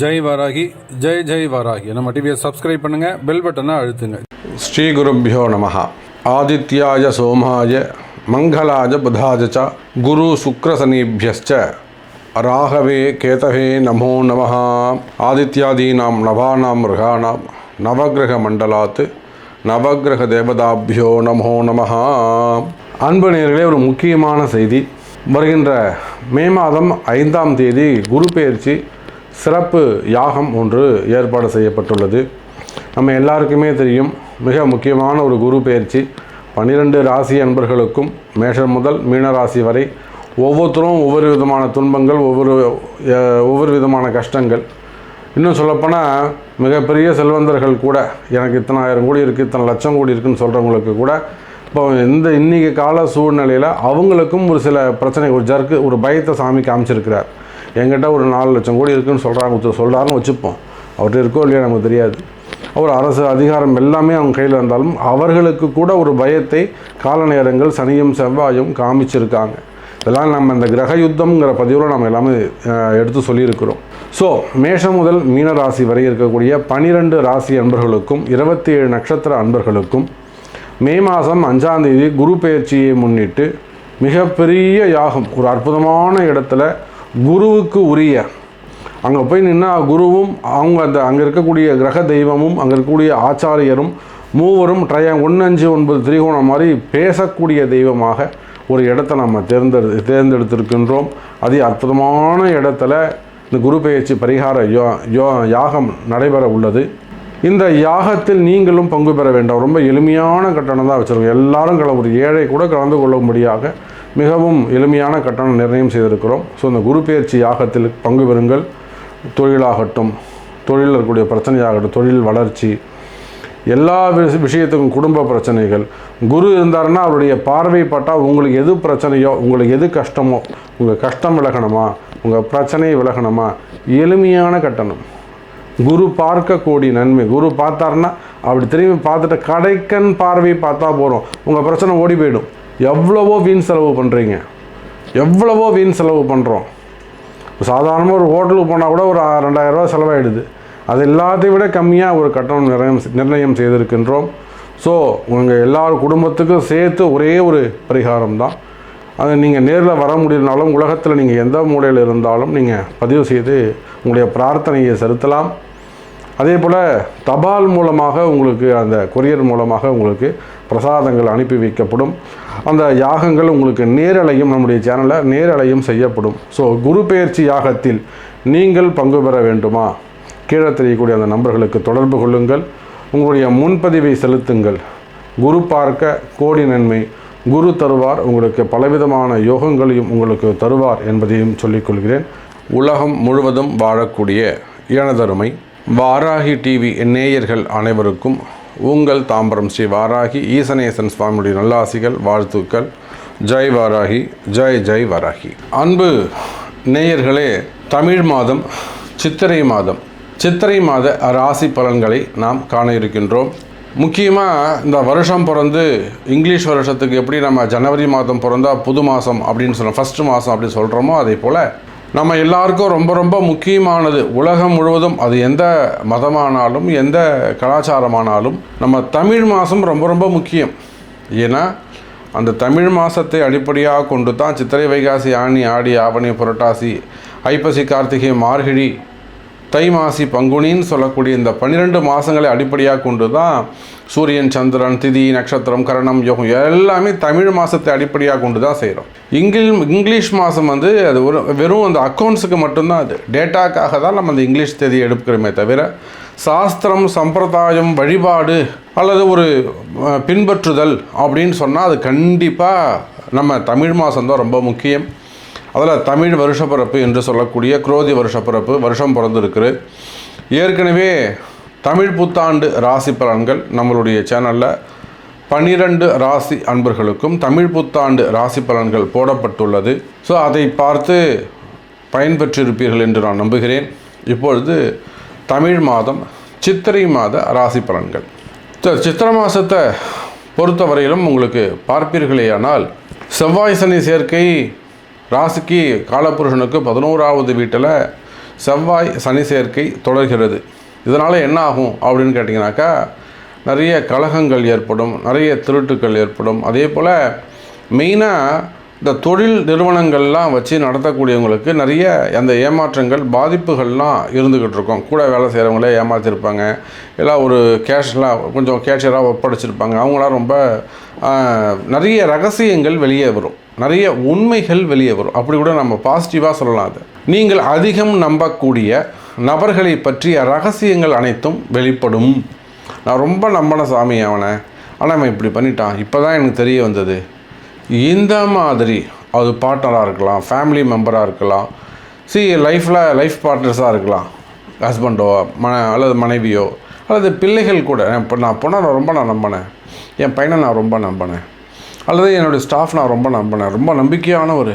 ஜெய் வராகி ஜெய் ஜெய் வராகி. நம்ம டிவியை சப்ஸ்கிரைப் பண்ணுங்கள் பெல் பட்டனை அழுத்துங்க. ஸ்ரீகுருப்போ நமஹா. ஆதித்யாய சோமாய மங்களாஜ புதாஜ ச குரு சுக்ரசனீபியஸ்ச ராகவே கேதவே நமோ நம ஆதித்யாதீனாம் நவானாம் மிருகாணாம் நவகிரக மண்டலாத் நவகிரக தேவதாபியோ நமோ நம அன்பு நேர்களே ஒரு முக்கியமான செய்தி. வருகின்ற மே மாதம் ஐந்தாம் தேதி குரு பயிற்சி சிறப்பு யாகம் ஒன்று ஏற்பாடு செய்யப்பட்டுள்ளது. நம்ம எல்லாருக்குமே தெரியும் மிக முக்கியமான ஒரு குரு பயிற்சி. பன்னிரெண்டு ராசி அன்பர்களுக்கும் மேஷம் முதல் மீன ராசி வரை ஒவ்வொருத்தரும் ஒவ்வொரு விதமான துன்பங்கள் ஒவ்வொரு ஒவ்வொரு விதமான கஷ்டங்கள். இன்னும் சொல்லப்போனால் மிகப்பெரிய செல்வந்தர்கள் கூட எனக்கு இத்தனை ஆயிரம் கோடி இருக்குது இத்தனை லட்சம் கோடி இருக்குதுன்னு சொல்கிறவங்களுக்கு கூட இப்போ இந்த இன்றைக்கி கால சூழ்நிலையில் அவங்களுக்கும் ஒரு சில பிரச்சனை ஒரு ஜர்க்கு ஒரு பயத்தை சாமி காமிச்சிருக்கிறார். என்கிட்ட ஒரு நாலு லட்சம் கோடி இருக்குன்னு சொல்கிறாங்க சொல்கிறாருன்னு வச்சுப்போம். அவர்கிட்ட இருக்கோ இல்லையா நமக்கு தெரியாது. அவர் அரசு அதிகாரம் எல்லாமே அவங்க கையில் இருந்தாலும் அவர்களுக்கு கூட ஒரு பயத்தை கால நேரங்கள் சனியும் செவ்வாயும் காமிச்சிருக்காங்க. இதெல்லாம் நம்ம இந்த கிரக யுத்தம்ங்கிற பதிவில் நம்ம எல்லாமே எடுத்து சொல்லியிருக்கிறோம். ஸோ மேஷம் முதல் மீன ராசி வரை இருக்கக்கூடிய பனிரெண்டு ராசி அன்பர்களுக்கும் இருபத்தி ஏழு நட்சத்திர அன்பர்களுக்கும் மே மாதம் அஞ்சாம் தேதி குரு பெயர்ச்சியை முன்னிட்டு மிகப்பெரிய யாகம் ஒரு அற்புதமான இடத்துல குருவுக்கு உரிய. அங்கே போய் நின்னா குருவும் அவங்க அந்த அங்கே இருக்கக்கூடிய கிரக தெய்வமும் அங்கே இருக்கக்கூடிய ஆச்சாரியரும் மூவரும் ட்ரையா ஒன்று அஞ்சு ஒன்பது திரிகோணம் மாதிரி பேசக்கூடிய தெய்வமாக ஒரு இடத்த நம்ம தேர்ந்தெடு தேர்ந்தெடுத்திருக்கின்றோம். அது அற்புதமான இடத்துல இந்த குரு பெயர்ச்சி பரிகார யோ யோ யாகம் நடைபெற உள்ளது. இந்த யாகத்தில் நீங்களும் பங்கு பெற வேண்டாம். ரொம்ப எளிமையான கட்டணம் தான் வச்சுருக்கோம். எல்லாரும் கல ஒரு ஏழை கூட கலந்து கொள்ளும்படியாக மிகவும் எளிமையான கட்டணம் நிர்ணயம் செய்திருக்கிறோம். ஸோ இந்த குரு பயிற்சி யாகத்தில் பங்கு பெறுங்கள். தொழிலாகட்டும் தொழிலில் இருக்கக்கூடிய பிரச்சனையாகட்டும் தொழில் வளர்ச்சி எல்லா விஷயத்துக்கும் குடும்ப பிரச்சனைகள். குரு இருந்தாருன்னா அவருடைய பார்வை பட்டால் உங்களுக்கு எது பிரச்சனையோ உங்களுக்கு எது கஷ்டமோ உங்கள் கஷ்டம் விலகணுமா உங்கள் பிரச்சனை விலகணுமா? எளிமையான கட்டணம். குரு பார்க்கக்கூடிய நன்மை. குரு பார்த்தாருன்னா அப்படி திரும்பி பார்த்துட்டு கடைக்கன் பார்வை பார்த்தா போகிறோம் உங்கள் பிரச்சனை ஓடி போயிடும். எவ்வளவோ வீண் செலவு பண்ணுறீங்க எவ்வளவோ வீண் செலவு பண்ணுறோம் சாதாரணமாக ஒரு ஹோட்டலுக்கு போனால் கூட ஒரு ரெண்டாயிரரூவா செலவாயிடுது. அது எல்லாத்தையும் விட கம்மியாக ஒரு கட்டணம் நிர்ணயம் நிர்ணயம் செய்திருக்கின்றோம். ஸோ உங்கள் எல்லார் குடும்பத்துக்கும் சேர்த்து ஒரே ஒரு பரிகாரம் தான். அது நீங்கள் நேரில் வர முடியலனாலும் உலகத்தில் நீங்கள் எந்த மூலையில் இருந்தாலும் நீங்கள் பதிவு செய்து உங்களுடைய பிரார்த்தனையை செலுத்தலாம். அதே போல் தபால் மூலமாக உங்களுக்கு அந்த கொரியர் மூலமாக உங்களுக்கு பிரசாதங்கள் அனுப்பி வைக்கப்படும். அந்த யாகங்கள் உங்களுக்கு நேரலையும் நம்முடைய சேனலில் நேரலையும் செய்யப்படும். ஸோ குரு பெயர்ச்சி யாகத்தில் நீங்கள் பங்கு பெற வேண்டுமா? கீழே தெரியக்கூடிய அந்த நம்பர்களுக்கு தொடர்பு கொள்ளுங்கள். உங்களுடைய முன்பதிவை செலுத்துங்கள். குரு பார்க்க கோடி நன்மை. குரு தருவார் உங்களுக்கு பலவிதமான யோகங்களையும் உங்களுக்கு தருவார் என்பதையும் சொல்லிக்கொள்கிறேன் உலகம் முழுவதும் வாழக்கூடிய எனதருமை வாராகி டிவி நேயர்கள் அனைவருக்கும் உங்கள் தாம்பரம் ஸ்ரீ வாராகி ஈசனேசன் சுவாமியுடைய நல்லாசிகள் வாழ்த்துக்கள். ஜெய் வாராகி ஜெய் ஜெய் வாராகி. அன்பு நேயர்களே தமிழ் மாதம் சித்திரை மாதம். சித்திரை மாத ராசி பலன்களை நாம் காண இருக்கின்றோம். முக்கியமாக இந்த வருஷம் பிறந்து இங்கிலீஷ் வருஷத்துக்கு எப்படி நம்ம ஜனவரி மாதம் பிறந்தால் புது மாதம் அப்படின்னு சொல்கிறோம் ஃபஸ்ட்டு மாதம் அப்படின்னு சொல்கிறோமோ அதே போல் நம்ம எல்லாருக்கும் ரொம்ப ரொம்ப முக்கியமானது. உலகம் முழுவதும் அது எந்த மதமானாலும் எந்த கலாச்சாரமானாலும் நம்ம தமிழ் மாதம் ரொம்ப ரொம்ப முக்கியம். ஏன்னா அந்த தமிழ் மாதத்தை அடிப்படையாக கொண்டு தான் சித்திரை வைகாசி ஆணி ஆடி ஆவணி புரட்டாசி ஐப்பசி கார்த்திகை மார்கழி தை மாசி பங்குனின்னு சொல்லக்கூடிய இந்த பன்னிரெண்டு மாதங்களை அடிப்படையாக கொண்டு தான் சூரியன் சந்திரன் திதி நட்சத்திரம் கரணம் யோகம் எல்லாமே தமிழ் மாதத்தை அடிப்படையாக கொண்டு தான் செய்கிறோம் இங்கிலீஷ் இங்கிலீஷ் மாதம் வந்து அது ஒரு வெறும் அந்த அக்கௌண்ட்ஸுக்கு மட்டும்தான் அது. டேட்டாக்காக தான் நம்ம அந்த இங்கிலீஷ் தேதி எடுக்கிறோமே தவிர சாஸ்திரம் சம்பிரதாயம் வழிபாடு அல்லது ஒரு பின்பற்றுதல் அப்படின்னு சொன்னால் அது கண்டிப்பாக நம்ம தமிழ் மாதம் தான் ரொம்ப முக்கியம். அதில் தமிழ் வருஷப்பிறப்பு என்று சொல்லக்கூடிய குரோதி வருஷப்பிறப்பு வருஷம் பிறந்திருக்குது. ஏற்கனவே தமிழ் புத்தாண்டு ராசி பலன்கள் நம்மளுடைய சேனலில் பன்னிரண்டு ராசி அன்பர்களுக்கும் தமிழ் புத்தாண்டு ராசி பலன்கள் போடப்பட்டுள்ளது. ஸோ அதை பார்த்து பயன்பெற்றிருப்பீர்கள் என்று நான் நம்புகிறேன். இப்பொழுது தமிழ் மாதம் சித்திரை மாத ராசி பலன்கள். சித்திர சித்திரை மாதத்தை பொறுத்தவரையிலும் உங்களுக்கு பார்ப்பீர்களேயானால் செவ்வாய் சனி சேர்க்கை ராசிக்கு காலபுருஷனுக்கு பதினோராவது வீட்டில் செவ்வாய் சனி சேர்க்கை தொடர்கிறது. இதனால் என்ன ஆகும் அப்படின்னு கேட்டிங்கனாக்கா நிறைய கலகங்கள் ஏற்படும் நிறைய திருட்டுக்கள் ஏற்படும். அதே போல் மெயினாக இந்த தொழில் நிறுவனங்கள்லாம் வச்சு நடத்தக்கூடியவங்களுக்கு நிறைய அந்த ஏமாற்றங்கள் பாதிப்புகள்லாம் இருந்துக்கிட்டு இருக்கும். கூட வேலை செய்கிறவங்களே ஏமாற்றிருப்பாங்க எல்லாம் ஒரு கேஷ்லாம் கொஞ்சம் கேஷியராக ஒப்படைச்சிருப்பாங்க. அவங்களாம் ரொம்ப நிறைய ரகசியங்கள் வெளியே வரும். நிறைய உண்மைகள் வெளியே வரும். அப்படி கூட நம்ம பாசிட்டிவாக சொல்லலாம் அது. நீங்கள் அதிகம் நம்பக்கூடிய நபர்களை பற்றிய ரகசியங்கள் அனைத்தும் வெளிப்படும். நான் ரொம்ப நம்பின சாமி அவனை. ஆனால் அவன் இப்படி பண்ணிட்டான். இப்போ தான் எனக்கு தெரிய வந்தது. இந்த மாதிரி அது பார்ட்னராக இருக்கலாம் ஃபேமிலி மெம்பராக இருக்கலாம். சி லைஃப்பில் லைஃப் பார்ட்னர்ஸாக இருக்கலாம். ஹஸ்பண்டோ மன அல்லது மனைவியோ அல்லது பிள்ளைகள் கூட. இப்போ நான் பொண்ணை நான் ரொம்ப நான் நம்பினேன். என் பையனை நான் ரொம்ப நம்பினேன். அல்லது என்னுடைய ஸ்டாஃப் நான் ரொம்ப நம்பினேன். ரொம்ப நம்பிக்கையான ஒரு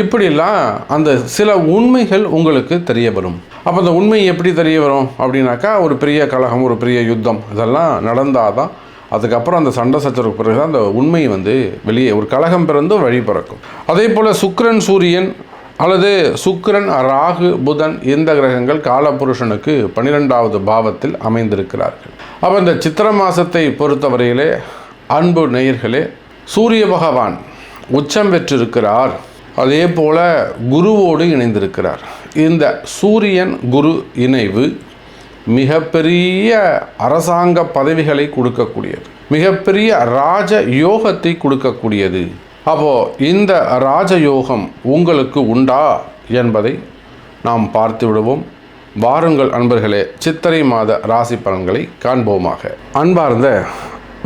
இப்படிலாம் அந்த சில உண்மைகள் உங்களுக்கு தெரிய வரும். அப்போ அந்த உண்மை எப்படி தெரிய வரும் அப்படின்னாக்கா ஒரு பெரிய கலகம் ஒரு பெரிய யுத்தம் இதெல்லாம் நடந்தால் தான் அதுக்கப்புறம் அந்த சண்டை சச்சரவுக்கு பிறகு தான் அந்த உண்மை வந்து வெளியே ஒரு கலகம் பிறந்து வழி பிறக்கும். அதே போல் சுக்ரன் சூரியன் அல்லது சுக்கரன் ராகு புதன் இந்த கிரகங்கள் காலபுருஷனுக்கு பன்னிரெண்டாவது பாவத்தில் அமைந்திருக்கிறார்கள். அப்போ இந்த சித்திர மாதத்தை பொறுத்தவரையிலே அன்பு நேயர்களே சூரிய பகவான் உச்சம் பெற்றிருக்கிறார். அதே போல குருவோடு இணைந்திருக்கிறார். இந்த சூரியன் குரு இணைவு மிகப்பெரிய அரசாங்க பதவிகளை கொடுக்கக்கூடியது. மிகப்பெரிய ராஜ யோகத்தை கொடுக்கக்கூடியது. அப்போ இந்த ராஜயோகம் உங்களுக்கு உண்டா என்பதை நாம் பார்த்து விடுவோம். வாருங்கள் அன்பர்களே சித்திரை மாத ராசி பலன்களை காண்போமாக. அன்பார்ந்த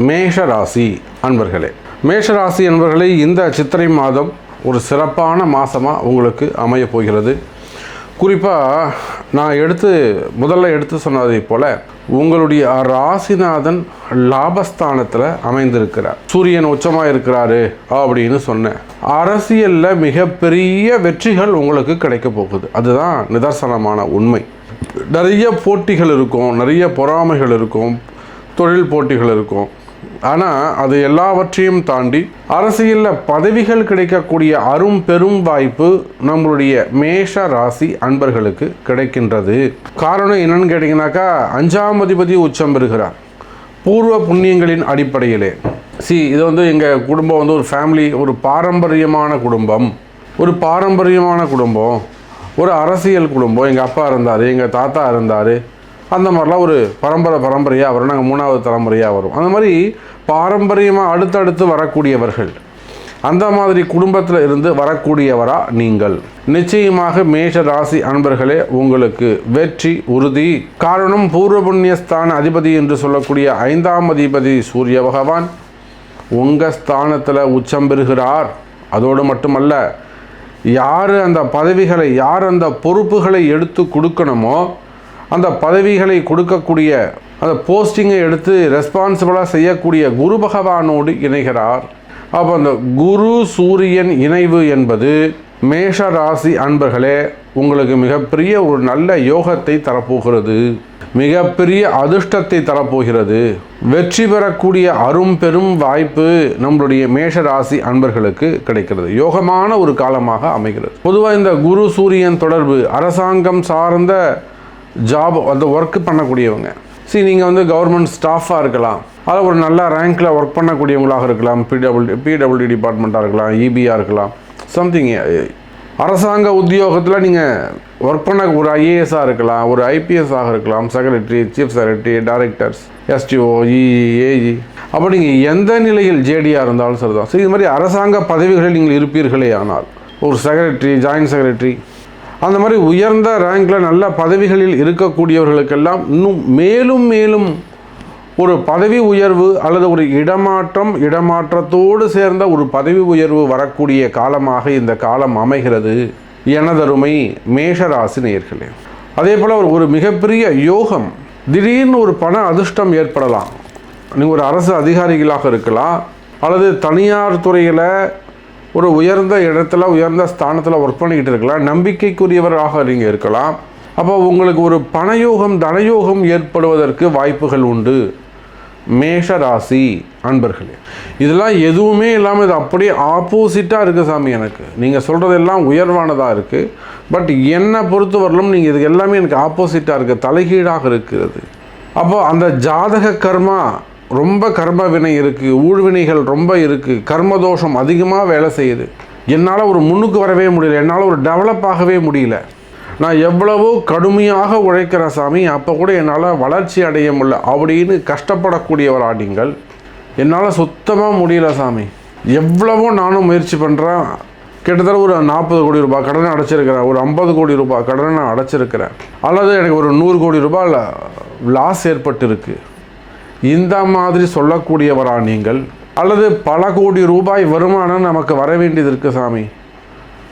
மேஷ ராசி அன்பர்களே மேஷராசி என்பவர்களே இந்த சித்திரை மாதம் ஒரு சிறப்பான மாதமாக உங்களுக்கு அமைய போகிறது. குறிப்பாக நான் எடுத்து முதல்ல எடுத்து சொன்னதை போல் உங்களுடைய ராசிநாதன் லாபஸ்தானத்தில் அமைந்திருக்கிறார். சூரியன் உச்சமாக இருக்கிறாரு அப்படின்னு சொன்னேன். அரசியலில் மிகப்பெரிய வெற்றிகள் உங்களுக்கு கிடைக்க போகுது. அதுதான் நிதர்சனமான உண்மை. நிறைய போட்டிகள் இருக்கும் நிறைய பொறாமைகள் இருக்கும் தொழில் போட்டிகள் இருக்கும். ஆனால் அது எல்லாவற்றையும் தாண்டி அரசியலில் பதவிகள் கிடைக்கக்கூடிய அரும் பெரும் வாய்ப்பு நம்மளுடைய மேஷ ராசி அன்பர்களுக்கு கிடைக்கின்றது. காரணம் என்னன்னு கேட்டிங்கனாக்கா அஞ்சாம் அதிபதி உச்சம் பெறுகிறார். பூர்வ புண்ணியங்களின் அடிப்படையிலே. சி இது வந்து எங்கள் குடும்பம் வந்து ஒரு ஃபேமிலி ஒரு பாரம்பரியமான குடும்பம். ஒரு பாரம்பரியமான குடும்பம். ஒரு அரசியல் குடும்பம். எங்கள் அப்பா இருந்தார் எங்கள் தாத்தா இருந்தார். அந்த மாதிரிலாம் ஒரு பரம்பரை பரம்பரையாக வரும். நாங்கள் மூணாவது தலைமுறையாக வரும். அந்த மாதிரி பாரம்பரியமாக அடுத்தடுத்து வரக்கூடியவர்கள் அந்த மாதிரி குடும்பத்தில் இருந்து வரக்கூடியவரா நீங்கள். நிச்சயமாக மேஷ ராசி அன்பர்களே உங்களுக்கு வெற்றி உறுதி. காரணம் பூர்வ புண்ணியஸ்தான அதிபதி என்று சொல்லக்கூடிய ஐந்தாம் அதிபதி சூரிய பகவான். உங்கள் ஸ்தானத்தில் உச்சம் பெறுகிறார். அதோடு மட்டுமல்ல யார் அந்த பதவிகளை யார் அந்த பொறுப்புகளை எடுத்து கொடுக்கணுமோ அந்த பதவிகளை கொடுக்கக்கூடிய அந்த போஸ்டிங்கை எடுத்து ரெஸ்பான்சிபிளாக செய்யக்கூடிய குரு பகவானோடு இணைகிறார். அப்போ அந்த குரு சூரியன் இணைவு என்பது மேஷ ராசி அன்பர்களே உங்களுக்கு மிகப்பெரிய ஒரு நல்ல யோகத்தை தரப்போகிறது. மிகப்பெரிய அதிர்ஷ்டத்தை தரப்போகிறது. வெற்றி பெறக்கூடிய அரும் பெரும் வாய்ப்பு நம்மளுடைய மேஷ ராசி அன்பர்களுக்கு கிடைக்கிறது. யோகமான ஒரு காலமாக அமைகிறது. பொதுவாக இந்த குரு சூரியன் தொடர்பு அரசாங்கம் சார்ந்த ஜாப் அந்த ஒர்க்கு பண்ணக்கூடியவங்க. சரி நீங்கள் வந்து கவர்மெண்ட் ஸ்டாஃபாக இருக்கலாம். அதில் ஒரு நல்ல ரேங்க்கில் ஒர்க் பண்ணக்கூடியவங்களாக இருக்கலாம். பிடபிள்யூ பிடபிள்யூ டிபார்ட்மெண்ட்டாக இருக்கலாம் இபியாக இருக்கலாம். சம்திங் eh, அரசாங்க உத்தியோகத்தில் நீங்கள் ஒர்க் பண்ண ஒரு ஐஏஎஸ்ஸாக இருக்கலாம் ஒரு ஐபிஎஸ்ஸாக இருக்கலாம். Secretary chief secretary directors SDO EE AE அப்போ நீங்கள் எந்த நிலையில் ஜேடியாக இருந்தாலும் சரிதான். சரி இது மாதிரி அரசாங்க பதவிகளில் நீங்கள் இருப்பீர்களே ஆனால் ஒரு செக்ரட்டரி ஜாயின்ட் செக்ரட்டரி அந்த மாதிரி உயர்ந்த ரேங்கில் நல்ல பதவிகளில் இருக்கக்கூடியவர்களுக்கெல்லாம் இன்னும் மேலும் மேலும் ஒரு பதவி உயர்வு அல்லது ஒரு இடமாற்றம் இடமாற்றத்தோடு சேர்ந்த ஒரு பதவி உயர்வு வரக்கூடிய காலமாக இந்த காலம் அமைகிறது. எனதருமை மேஷராசி நேர்களே. அதே போல் ஒரு- ஒரு மிகப்பெரிய யோகம் திடீர்னு ஒரு பண அதிர்ஷ்டம் ஏற்படலாம். நீங்கள் ஒரு அரசு அதிகாரிகளாக இருக்கலாம் அல்லது தனியார் துறையில் ஒரு உயர்ந்த இடத்துல உயர்ந்த ஸ்தானத்தில் ஒர்க் பண்ணிக்கிட்டு இருக்கலாம். நம்பிக்கைக்குரியவராக நீங்கள் இருக்கலாம். அப்போ உங்களுக்கு ஒரு பணயோகம் தனயோகம் ஏற்படுவதற்கு வாய்ப்புகள் உண்டு. மேஷ ராசி அன்பர்களே இதெல்லாம் எதுவுமே இல்லாமல் இது அப்படியே ஆப்போசிட்டாக இருக்குது சாமி எனக்கு. நீங்கள் சொல்கிறதெல்லாம் உயர்வானதாக இருக்குது பட் என்னை பொறுத்தவரையிலும் நீங்கள் இதுக்கு எல்லாமே எனக்கு ஆப்போசிட்டாக இருக்குது தலைகீழாக இருக்கிறது. அப்போ அந்த ஜாதக கர்மா ரொம்ப கர்ம வினை இருக்குது ஊழ்வினைகள் ரொம்ப இருக்குது கர்மதோஷம் அதிகமாக வேலை செய்யுது. என்னால் ஒரு முன்னுக்கு வரவே முடியல என்னால் ஒரு டெவலப் ஆகவே முடியல. நான் எவ்வளவோ கடுமையாக உழைக்கிற சாமி அப்போ கூட என்னால் வளர்ச்சி அடைய முடியல. அப்படின்னு கஷ்டப்படக்கூடியவரா நீங்கள். என்னால் சுத்தமாக முடியல சாமி. எவ்வளவோ நானும் முயற்சி பண்ணுறேன் கிட்டத்தட்ட ஒரு நாற்பது கோடி ரூபாய் கடனை அடைச்சிருக்கிறேன். ஒரு ஐம்பது கோடி ரூபாய் கடனை நான் அடைச்சிருக்கிறேன். அல்லது எனக்கு ஒரு நூறு கோடி ரூபாய் லாஸ் ஏற்பட்டிருக்கு. இந்த மாதிரி சொல்லக்கூடியவரா நீங்கள்? அல்லது பல கோடி ரூபாய் வருமானம் நமக்கு வர வேண்டியது இருக்கு சாமி.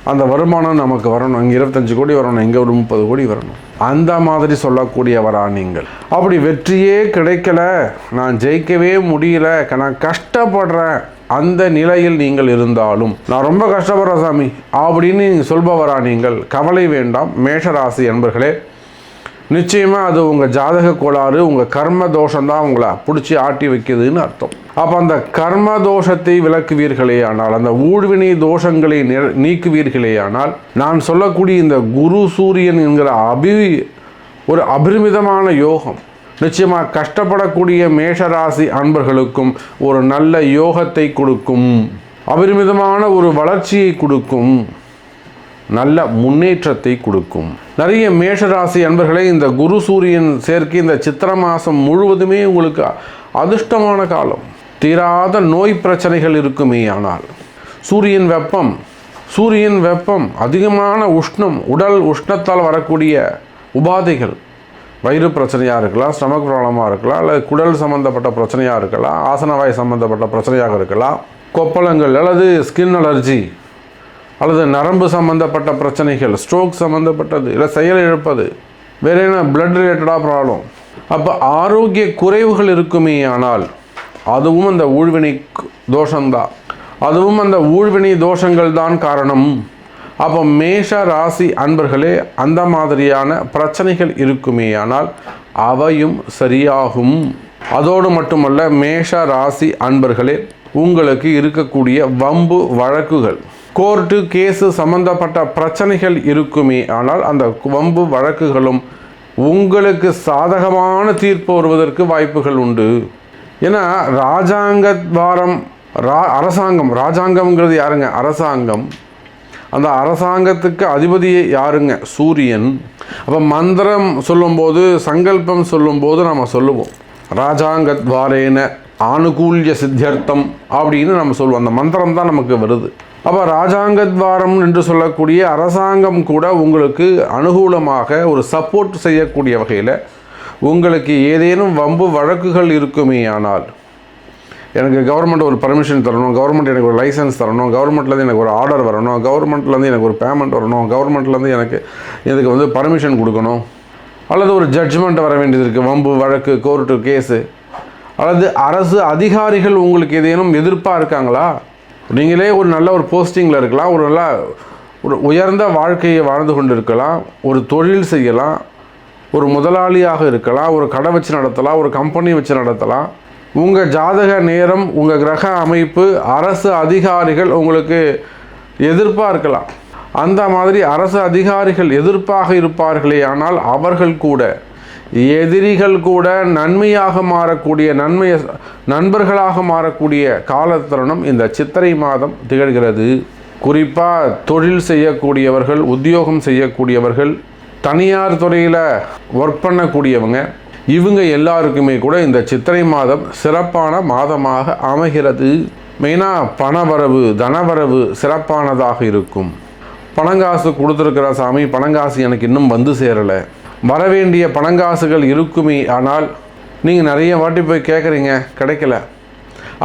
அந்த வருமானம் நமக்கு வரணும். இங்கே இருபத்தஞ்சு கோடி வரணும். இங்கே ஒரு முப்பது கோடி வரணும். அந்த மாதிரி சொல்லக்கூடியவரா நீங்கள்? அப்படி வெற்றியே கிடைக்கல. நான் ஜெயிக்கவே முடியல. நான் கஷ்டப்படுறேன். அந்த நிலையில் நீங்கள் இருந்தாலும். நான் ரொம்ப கஷ்டப்படுறேன் சாமி. அப்படின்னு நீங்கள் சொல்பவரா நீங்கள்? கவலை வேண்டாம். மேஷராசி என்பர்களே நிச்சயமாக அது உங்கள் ஜாதக கோளாறு உங்கள் கர்ம தோஷம்தான் உங்களை பிடிச்சி ஆட்டி வைக்குதுன்னு அர்த்தம். அப்போ அந்த கர்ம தோஷத்தை விளக்குவீர்களே ஆனால் அந்த ஊழ்வினை தோஷங்களை நீக்குவீர்களே ஆனால் நான் சொல்லக்கூடிய இந்த குரு சூரியன் என்கிற அபி ஒரு அபரிமிதமான யோகம். நிச்சயமாக கஷ்டப்படக்கூடிய மேஷராசி அன்பர்களுக்கும் ஒரு நல்ல யோகத்தை கொடுக்கும். அபரிமிதமான ஒரு வளர்ச்சியை கொடுக்கும். நல்ல முன்னேற்றத்தை கொடுக்கும். நிறைய மேஷராசி அன்பர்களே இந்த குரு சூரியன் சேர்க்கை இந்த சித்திர மாதம் முழுவதுமே உங்களுக்கு அதிர்ஷ்டமான காலம். தீராத நோய் பிரச்சனைகள் இருக்குமே ஆனால். சூரியன் வெப்பம் சூரியன் வெப்பம் அதிகமான உஷ்ணம் உடல் உஷ்ணத்தால் வரக்கூடிய உபாதைகள். வயிறு பிரச்சனையாக இருக்கலாம் ஸ்டமக் ப்ராப்ளமாக இருக்கலாம் அல்லது குடல் சம்மந்தப்பட்ட பிரச்சனையாக இருக்கலாம் ஆசனவாய் சம்மந்தப்பட்ட பிரச்சனையாக இருக்கலாம் கொப்பளங்கள் அல்லது ஸ்கின் அலர்ஜி. அல்லது நரம்பு சம்மந்தப்பட்ட பிரச்சனைகள் ஸ்ட்ரோக் சம்மந்தப்பட்டது இல்லை செயல் இழப்பது வேற என்ன பிளட் ரிலேட்டடாக ப்ராப்ளம் அப்போ ஆரோக்கிய குறைவுகள் இருக்குமே ஆனால் அதுவும் அந்த ஊழ்வினை தோஷம்தான். அதுவும் அந்த ஊழ்வினை தோஷங்கள் தான் காரணம். அப்போ மேஷ ராசி அன்பர்களே அந்த மாதிரியான பிரச்சனைகள் இருக்குமே ஆனால் அவையும் சரியாகும். அதோடு மட்டுமல்ல மேஷ ராசி அன்பர்களே உங்களுக்கு இருக்கக்கூடிய வம்பு வழக்குகள். கோர்ட்டு கேஸு சம்பந்தப்பட்ட பிரச்சனைகள் இருக்குமே ஆனால் அந்த வம்பு வழக்குகளும் உங்களுக்கு சாதகமான தீர்ப்பு வருவதற்கு வாய்ப்புகள் உண்டு. ஏன்னா ராஜாங்க வாரம் ரா அரசாங்கம் ராஜாங்கம்ங்கிறது யாருங்க? அரசாங்கம். அந்த அரசாங்கத்துக்கு அதிபதியை யாருங்க? சூரியன். அப்போ மந்திரம் சொல்லும்போது சங்கல்பம் சொல்லும்போது நம்ம சொல்லுவோம். ராஜாங்கத்வாரேன ஆனுகூல்ய சித்தியர்த்தம் அப்படின்னு நம்ம சொல்லுவோம். அந்த மந்திரம் தான் நமக்கு வருது. அப்போ ராஜாங்கத்வாரம் என்று சொல்லக்கூடிய அரசாங்கம் கூட உங்களுக்கு அனுகூலமாக ஒரு சப்போர்ட் செய்யக்கூடிய வகையில் உங்களுக்கு ஏதேனும் வம்பு வழக்குகள் இருக்குமே ஆனால் எனக்கு கவர்மெண்ட் ஒரு பர்மிஷன் தரணும் கவர்மெண்ட் எனக்கு ஒரு லைசன்ஸ் தரணும் கவர்மெண்ட்லேருந்து எனக்கு ஒரு ஆர்டர் வரணும் கவர்மெண்ட்லேருந்து எனக்கு ஒரு பேமெண்ட் வரணும் கவர்மெண்ட்லேருந்து எனக்கு இதுக்கு வந்து பர்மிஷன் கொடுக்கணும். அல்லது ஒரு ஜட்ஜ்மெண்ட் வர வேண்டியது இருக்குது வம்பு வழக்கு கோர்ட்டு கேஸு அல்லது அரசு அதிகாரிகள் உங்களுக்கு ஏதேனும் எதிர்ப்பாக இருக்காங்களா? நீங்களே ஒரு நல்ல ஒரு போஸ்டிங்கில் இருக்கலாம் ஒரு நல்ல ஒரு உயர்ந்த வாழ்க்கையை வாழ்ந்து கொண்டு இருக்கலாம் ஒரு தொழில் செய்யலாம் ஒரு முதலாளியாக இருக்கலாம் ஒரு கடை வச்சு நடத்தலாம் ஒரு கம்பெனி வச்சு நடத்தலாம். உங்கள் ஜாதக நேரம் உங்கள் கிரக அமைப்பு அரசு அதிகாரிகள் உங்களுக்கு எதிர்ப்பாக இருக்கலாம். அந்த மாதிரி அரசு அதிகாரிகள் எதிர்ப்பாக இருப்பார்களே ஆனால் அவர்கள் கூட எதிரிகள் கூட நன்மையாக மாறக்கூடிய நன்மை நண்பர்களாக மாறக்கூடிய காலத்தருணம் இந்த சித்திரை மாதம் திகழ்கிறது. குறிப்பாக தொழில் செய்யக்கூடியவர்கள் உத்தியோகம் செய்யக்கூடியவர்கள் தனியார் துறையில் ஒர்க் பண்ணக்கூடியவங்க இவங்க எல்லாருக்குமே கூட இந்த சித்திரை மாதம் சிறப்பான மாதமாக அமைகிறது. மெயினாக பணவரவு தனவரவு சிறப்பானதாக இருக்கும். பணங்காசு கொடுத்துருக்கிற சாமி பணங்காசு எனக்கு இன்னும் வந்து சேரலை. வரவேண்டிய பணங்காசுகள் இருக்குமே ஆனால் நீங்கள் நிறைய வாட்டி போய் கேட்குறீங்க கிடைக்கல.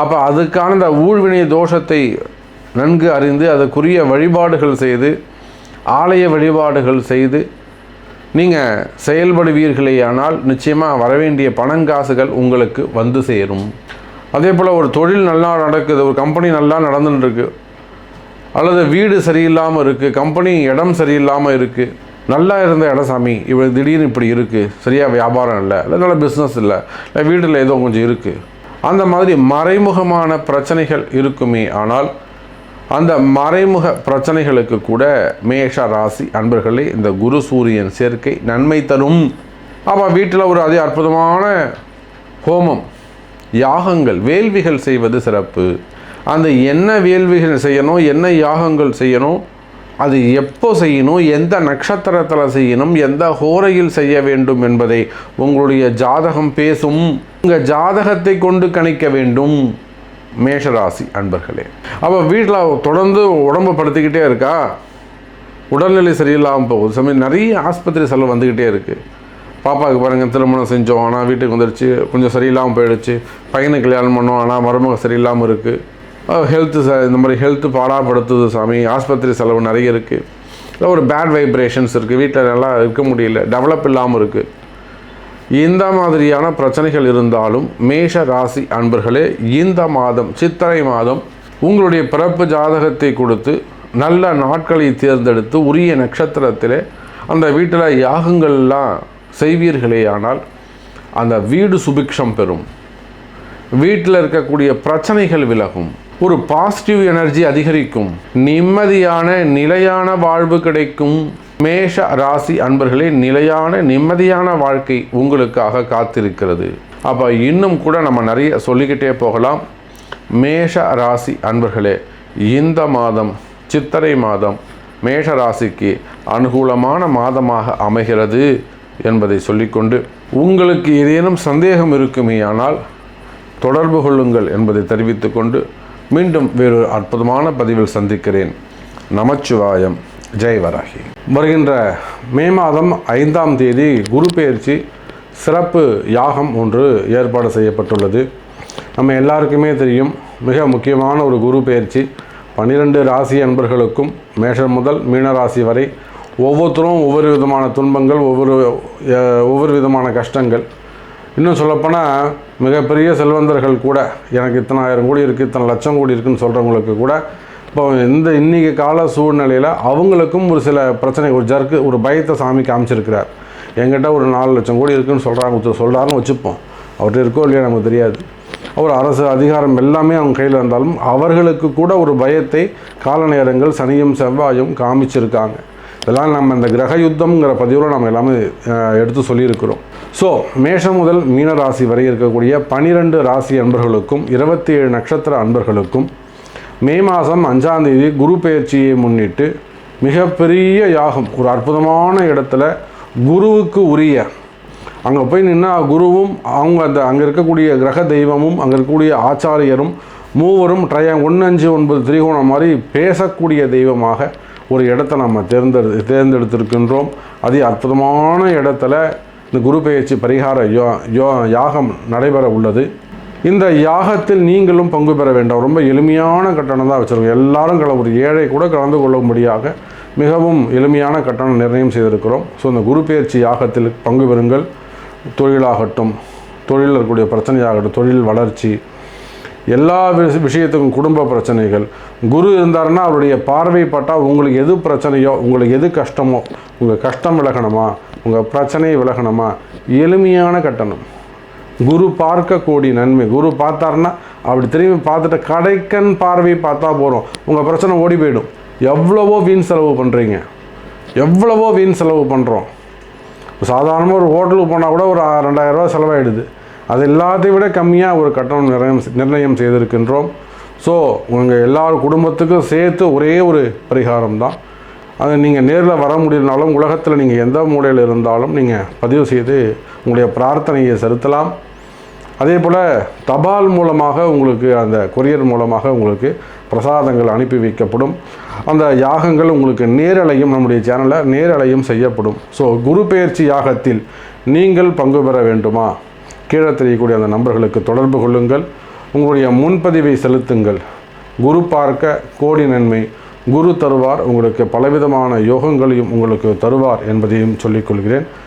அப்போ அதுக்கான இந்த ஊழ்வினை தோஷத்தை நன்கு அறிந்து அதற்குரிய வழிபாடுகள் செய்து ஆலய வழிபாடுகள் செய்து நீங்கள் செயல்படுவீர்களேயானால் நிச்சயமாக வரவேண்டிய பணங்காசுகள் உங்களுக்கு வந்து சேரும். அதே போல் ஒரு தொழில் நல்லா நடக்குது ஒரு கம்பெனி நல்லா நடந்துட்டுருக்கு அல்லது வீடு சரியில்லாமல் இருக்குது கம்பெனி இடம் சரியில்லாமல் இருக்குது நல்லா இருந்த இடம் சாமி திடீர்னு இப்படி இருக்குது சரியாக வியாபாரம் இல்லை. இல்லை நல்ல பிஸ்னஸ் இல்லை. இல்லை வீட்டில் ஏதோ கொஞ்சம் இருக்குது அந்த மாதிரி மறைமுகமான பிரச்சனைகள் இருக்குமே ஆனால் அந்த மறைமுக பிரச்சனைகளுக்கு கூட மேஷ ராசி அன்பர்களே இந்த குரு சூரியன் சேர்க்கை நன்மை தரும். அப்போ வீட்டில் ஒரு அதி அற்புதமான ஹோமம். யாகங்கள் வேள்விகள் செய்வது சிறப்பு. அந்த என்ன வேள்விகள் செய்யணும் என்ன யாகங்கள் செய்யணும் அது எப்போ செய்யணும் எந்த நட்சத்திரத்தில் செய்யணும் எந்த ஹோரையில் செய்ய வேண்டும் என்பதை உங்களுடைய ஜாதகம் பேசும். உங்கள் ஜாதகத்தை கொண்டு கணிக்க வேண்டும். மேஷராசி அன்பர்களே. அப்போ வீட்டில் தொடர்ந்து உடம்பு படுத்திக்கிட்டே இருக்கா? உடல்நிலை சரியில்லாமல் போகுது. சமயம் நிறைய ஆஸ்பத்திரி செலவு வந்துக்கிட்டே இருக்குது பாப்பாவுக்கு பாருங்கள் திருமணம் செஞ்சோம் ஆனால் வீட்டுக்கு வந்துடுச்சு கொஞ்சம் சரியில்லாமல் போயிடுச்சு. பையனுக்கு கல்யாணம் பண்ணோம் ஆனால் மருமக சரியில்லாமல் இருக்குது Oh, ஹெல்த்து ச uh, இந்த மாதிரி ஹெல்த்து பாடாப்படுத்துது சாமி. ஆஸ்பத்திரி செலவு நிறைய இருக்குது இல்லை ஒரு பேட் வைப்ரேஷன்ஸ் இருக்குது வீட்டில் நல்லா இருக்க முடியல. டெவலப் இல்லாமல் இருக்குது இந்த மாதிரியான பிரச்சனைகள் இருந்தாலும் மேஷ ராசி அன்பர்களே இந்த மாதம் சித்திரை மாதம் உங்களுடைய பிறப்பு ஜாதகத்தை கொடுத்து நல்ல நாட்களை தேர்ந்தெடுத்து உரிய நட்சத்திரத்திலே அந்த வீட்டில் யாகங்கள்லாம் செய்வீர்களே ஆனால் அந்த வீடு சுபிக்ஷம் பெறும். வீட்டில் இருக்கக்கூடிய பிரச்சனைகள் விலகும். ஒரு பாசிட்டிவ் எனர்ஜி அதிகரிக்கும். நிம்மதியான நிலையான வாழ்வு கிடைக்கும். மேஷ ராசி அன்பர்களே நிலையான நிம்மதியான வாழ்க்கை உங்களுக்காக காத்திருக்கிறது. அப்போ இன்னும் கூட நம்ம நிறைய சொல்லிக்கிட்டே போகலாம். மேஷ ராசி அன்பர்களே இந்த மாதம் சித்திரை மாதம் மேஷ ராசிக்கு அனுகூலமான மாதமாக அமைகிறது என்பதை சொல்லிக்கொண்டு உங்களுக்கு ஏதேனும் சந்தேகம் இருக்குமேயானால் தொடர்பு கொள்ளுங்கள் என்பதை தெரிவித்துக்கொண்டு மீண்டும் வேறொரு அற்புதமான பதிவில் சந்திக்கிறேன். நமச்சிவாயம். ஜெய் வராகி. வருகின்ற மே மாதம் ஐந்தாம் தேதி குரு பெயர்ச்சி சிறப்பு யாகம் ஒன்று ஏற்பாடு செய்யப்பட்டுள்ளது. நம்ம எல்லாருக்குமே தெரியும் மிக முக்கியமான ஒரு குரு பயிற்சி பன்னிரெண்டு ராசி அன்பர்களுக்கும் மேஷம் முதல் மீன ராசி வரை ஒவ்வொருத்தரும் ஒவ்வொரு விதமான துன்பங்கள் ஒவ்வொரு ஒவ்வொரு விதமான கஷ்டங்கள். இன்னும் சொல்லப்போனால் மிகப்பெரிய செல்வந்தர்கள் கூட எனக்கு இத்தனை ஆயிரம் கோடி இருக்குது இத்தனை லட்சம் கோடி இருக்குதுன்னு சொல்கிறவங்களுக்கு கூட இப்போ இந்த இன்றைக்கி கால சூழ்நிலையில் அவங்களுக்கும் ஒரு சில பிரச்சனை ஒரு ஜர்க்கு ஒரு பயத்தை சாமி காமிச்சிருக்கிறார். எங்கிட்ட ஒரு நாலு லட்சம் கோடி இருக்குன்னு சொல்கிறாங்க சொல்கிறாருன்னு வச்சுப்போம். அவர்கிட்ட இருக்கோ இல்லையா நமக்கு தெரியாது. அவர் அரசு அதிகாரம் எல்லாமே அவங்க கையில் இருந்தாலும் அவர்களுக்கு கூட ஒரு பயத்தை கால நேரங்கள் சனியும் செவ்வாயும் காமிச்சிருக்காங்க. இதெல்லாம் நம்ம இந்த கிரக யுத்தம்ங்கிற பதிவில் நம்ம எல்லாமே எடுத்து சொல்லியிருக்கிறோம். ஸோ மேஷம் முதல் மீன ராசி வரை இருக்கக்கூடிய பனிரெண்டு ராசி அன்பர்களுக்கும் இருபத்தி ஏழு நட்சத்திர அன்பர்களுக்கும் மே மாதம் அஞ்சாம் தேதி குரு பெயர்ச்சியை முன்னிட்டு மிகப்பெரிய யாகம் ஒரு அற்புதமான இடத்துல குருவுக்கு உரிய. அங்கே போய் நின்னா குருவும் அவங்க அந்த அங்கே இருக்கக்கூடிய கிரக தெய்வமும் அங்கே இருக்கக்கூடிய ஆச்சாரியரும் மூவரும் ட்ரையா ஒன்று அஞ்சு ஒன்பது திரிகோணம் மாதிரி பேசக்கூடிய தெய்வமாக ஒரு இடத்த நம்ம தேர்ந்தெடு தேர்ந்தெடுத்திருக்கின்றோம். அது அற்புதமான இடத்துல இந்த குரு பெயர்ச்சி பரிகார யோ யோ யாகம் நடைபெற உள்ளது. இந்த யாகத்தில் நீங்களும் பங்கு பெற வேண்டாம். ரொம்ப எளிமையான கட்டணம் தான் வச்சுருக்கோம். எல்லாரும் கல ஒரு ஏழை கூட கலந்து கொள்ளும்படியாக மிகவும் எளிமையான கட்டணம் நிர்ணயம் செய்திருக்கிறோம். ஸோ இந்த குரு பெயர்ச்சி யாகத்தில் பங்கு பெறுங்கள். தொழிலாகட்டும் தொழிலில் இருக்கக்கூடிய பிரச்சனையாகட்டும் தொழில் வளர்ச்சி எல்லா விஷயத்துக்கும் குடும்ப பிரச்சனைகள். குரு இருந்தாருன்னா அவருடைய பார்வை பட்டால் உங்களுக்கு எது பிரச்சனையோ உங்களுக்கு எது கஷ்டமோ உங்கள் கஷ்டம் விலகணுமா? உங்கள் பிரச்சனை விலகணுமா? எளிமையான கட்டணம். குரு பார்க்கக்கூடிய நன்மை. குரு பார்த்தாருன்னா அப்படி திரும்பி பார்த்துட்டு கடைக்கன் பார்வை பார்த்தா போகிறோம் உங்கள் பிரச்சனை ஓடி போயிடும். எவ்வளவோ வீண் செலவு பண்ணுறீங்க எவ்வளவோ வீண் செலவு பண்ணுறோம் சாதாரணமாக ஒரு ஹோட்டலுக்கு போனால் கூட ஒரு ரெண்டாயிரரூவா செலவாயிடுது. அது எல்லாத்தையும் விட கம்மியாக ஒரு கட்டணம் நிர்ணயம் நிர்ணயம் செய்திருக்கின்றோம். ஸோ உங்கள் எல்லார் குடும்பத்துக்கும் சேர்த்து ஒரே ஒரு பரிகாரம் தான் அது நீங்கள் நேரில் வர முடியலனாலும் உலகத்தில் நீங்கள் எந்த மூலையில் இருந்தாலும் நீங்கள் பதிவு செய்து உங்களுடைய பிரார்த்தனையை செலுத்தலாம். அதே போல் தபால் மூலமாக உங்களுக்கு அந்த கொரியர் மூலமாக உங்களுக்கு பிரசாதங்கள் அனுப்பி வைக்கப்படும். அந்த யாகங்கள் உங்களுக்கு நேரலையும் நம்முடைய சேனலில் நேரலையும் செய்யப்படும். ஸோ குரு பெயர்ச்சி யாகத்தில் நீங்கள் பங்கு பெற வேண்டுமா? கீழே தெரியக்கூடிய அந்த நம்பர்களுக்கு தொடர்பு கொள்ளுங்கள். உங்களுடைய முன்பதிவை செலுத்துங்கள். குரு பார்க்க கோடி நன்மை. குரு தருவார். உங்களுக்கு பலவிதமான யோகங்களையும் உங்களுக்கு தருவார் என்பதையும் சொல்லிக்கொள்கிறேன்